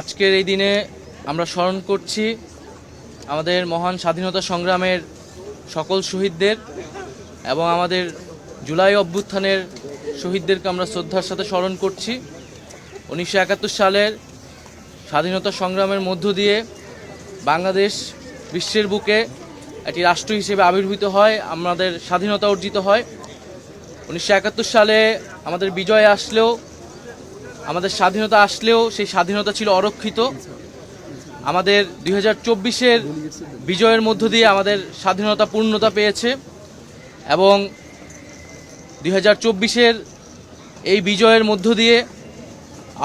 আজকের এই দিনে আমরা স্মরণ করছি আমাদের মহান স্বাধীনতা সংগ্রামের সকল শহীদদের এবং আমাদের জুলাই অভ্যুত্থানের শহীদদেরকে আমরা শ্রদ্ধার সাথে স্মরণ করছি। উনিশশো একাত্তর সালের স্বাধীনতা সংগ্রামের মধ্য দিয়ে বাংলাদেশ বিশ্বের বুকে একটি রাষ্ট্র হিসেবে আবির্ভূত হয়, আমাদের স্বাধীনতা অর্জিত হয়। উনিশশো একাত্তর সালে আমাদের বিজয় আসলেও আমাদের স্বাধীনতা আসলেও সেই স্বাধীনতা ছিল অরক্ষিত। আমাদের দুই হাজার চব্বিশের বিজয়ের মধ্য দিয়ে আমাদের স্বাধীনতা পূর্ণতা পেয়েছে এবং দুই হাজার চব্বিশের এই বিজয়ের মধ্য দিয়ে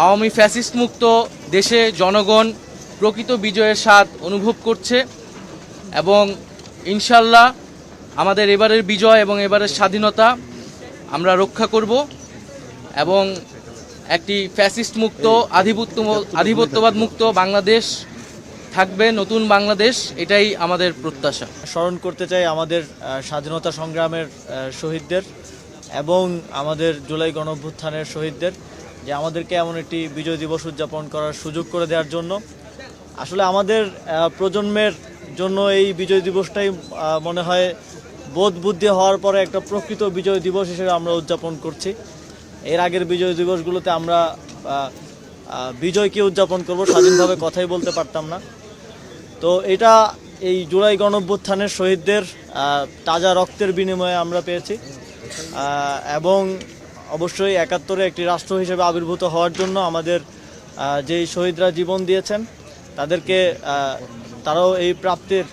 আওয়ামী ফ্যাসিস্ট মুক্ত দেশে জনগণ প্রকৃত বিজয়ের স্বাদ অনুভব করছে এবং ইনশাল্লাহ আমাদের এবারের বিজয় এবং এবারের স্বাধীনতা আমরা রক্ষা করব এবং একটি ফ্যাসিস্ট মুক্ত আধিপত্য আধিপত্যবাদ মুক্ত বাংলাদেশ থাকবে, নতুন বাংলাদেশ, এটাই আমাদের প্রত্যাশা। স্মরণ করতে চাই আমাদের স্বাধীনতা সংগ্রামের শহীদদের এবং আমাদের জুলাই গণভ্যুত্থানের শহীদদের যে আমাদেরকে এমন একটি বিজয় দিবস উদযাপন করার সুযোগ করে দেওয়ার জন্য। আসলে আমাদের প্রজন্মের জন্য এই বিজয় দিবসটাই মনে হয় বোধ বুদ্ধি হওয়ার পরে একটা প্রকৃত বিজয় দিবস হিসেবে আমরা উদযাপন করছি। এর আগের বিজয় দিবসগুলোতে আমরা বিজয়কে উদযাপন করব, স্বাধীনভাবে কথাই বলতে পারতাম না। তো এটা এই জুলাই গণভ্যুত্থানের শহীদদের তাজা রক্তের বিনিময়ে আমরা পেয়েছি। এবং অবশ্যই একাত্তরে একটি রাষ্ট্র হিসেবে আবির্ভূত হওয়ার জন্য আমাদের যেই শহীদরা জীবন দিয়েছেন, তাদেরকে তারাও এই প্রাপ্তির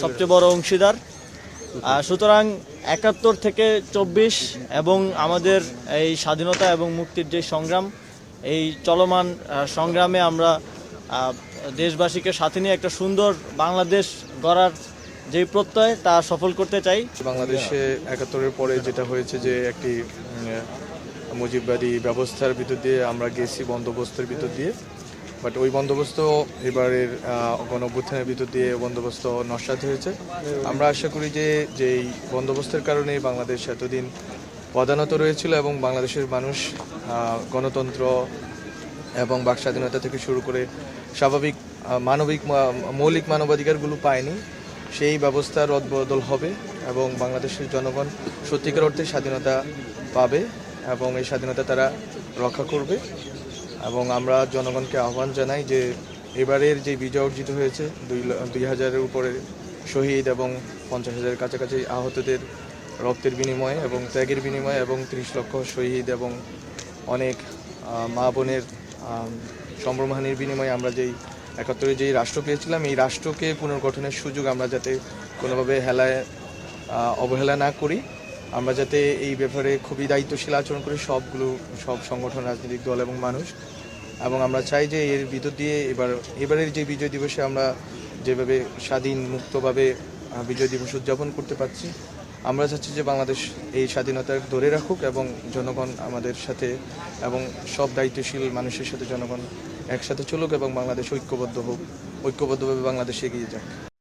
সবচেয়ে বড় অংশীদার। সুতরাং একাত্তর থেকে চব্বিশ এবং আমাদের এই স্বাধীনতা এবং মুক্তির যে সংগ্রাম, এই চলমান সংগ্রামে আমরা দেশবাসীকে সাথে নিয়ে একটা সুন্দর বাংলাদেশ গড়ার যে প্রত্যয় তা সফল করতে চাই। বাংলাদেশে একাত্তরের পরে যেটা হয়েছে যে একটি মুজিববাদী ব্যবস্থার ভিতর দিয়ে আমরা গেছি, বন্দোবস্তের ভিতর দিয়ে। বাট ওই বন্দোবস্ত এবারের গণ অভ্যুত্থানের ভিতর দিয়ে বন্দোবস্ত নস্বাত হয়েছে। আমরা আশা করি যে যেই বন্দোবস্তের কারণে বাংলাদেশ এতদিন প্রধানত রয়েছিল এবং বাংলাদেশের মানুষ গণতন্ত্র এবং বাক স্বাধীনতা থেকে শুরু করে স্বাভাবিক মানবিক মৌলিক মানবাধিকারগুলো পায়নি, সেই ব্যবস্থার রদবদল হবে এবং বাংলাদেশের জনগণ সত্যিকার অর্থে স্বাধীনতা পাবে এবং এই স্বাধীনতা তারা রক্ষা করবে। এবং আমরা জনগণকে আহ্বান জানাই যে এবারের যে বিজয় অর্জিত হয়েছে, দুই দুই হাজারের উপরে শহীদ এবং পঞ্চাশ হাজারের কাছাকাছি আহতদের রক্তের বিনিময়ে এবং ত্যাগের বিনিময়ে এবং ত্রিশ লক্ষ শহীদ এবং অনেক মা বোনের সম্ভ্রমহানির বিনিময়ে আমরা যেই একাত্তরে যেই রাষ্ট্র পেয়েছিলাম, এই রাষ্ট্রকে পুনর্গঠনের সুযোগ আমরা যাতে কোনোভাবে হেলায় অবহেলা না করি। আমরা যাতে এই ব্যাপারে খুবই দায়িত্বশীল আচরণ করি সবগুলো, সব সংগঠন, রাজনৈতিক দল এবং মানুষ। এবং আমরা চাই যে এর ভিতর দিয়ে এবার, এবারের যে বিজয় দিবসে আমরা যেভাবে স্বাধীন মুক্তভাবে বিজয় দিবস উদযাপন করতে পারছি, আমরা চাচ্ছি যে বাংলাদেশ এই স্বাধীনতা ধরে রাখুক এবং জনগণ আমাদের সাথে এবং সব দায়িত্বশীল মানুষের সাথে জনগণ একসাথে চলুক এবং বাংলাদেশ ঐক্যবদ্ধ হোক, ঐক্যবদ্ধভাবে বাংলাদেশ এগিয়ে যাক।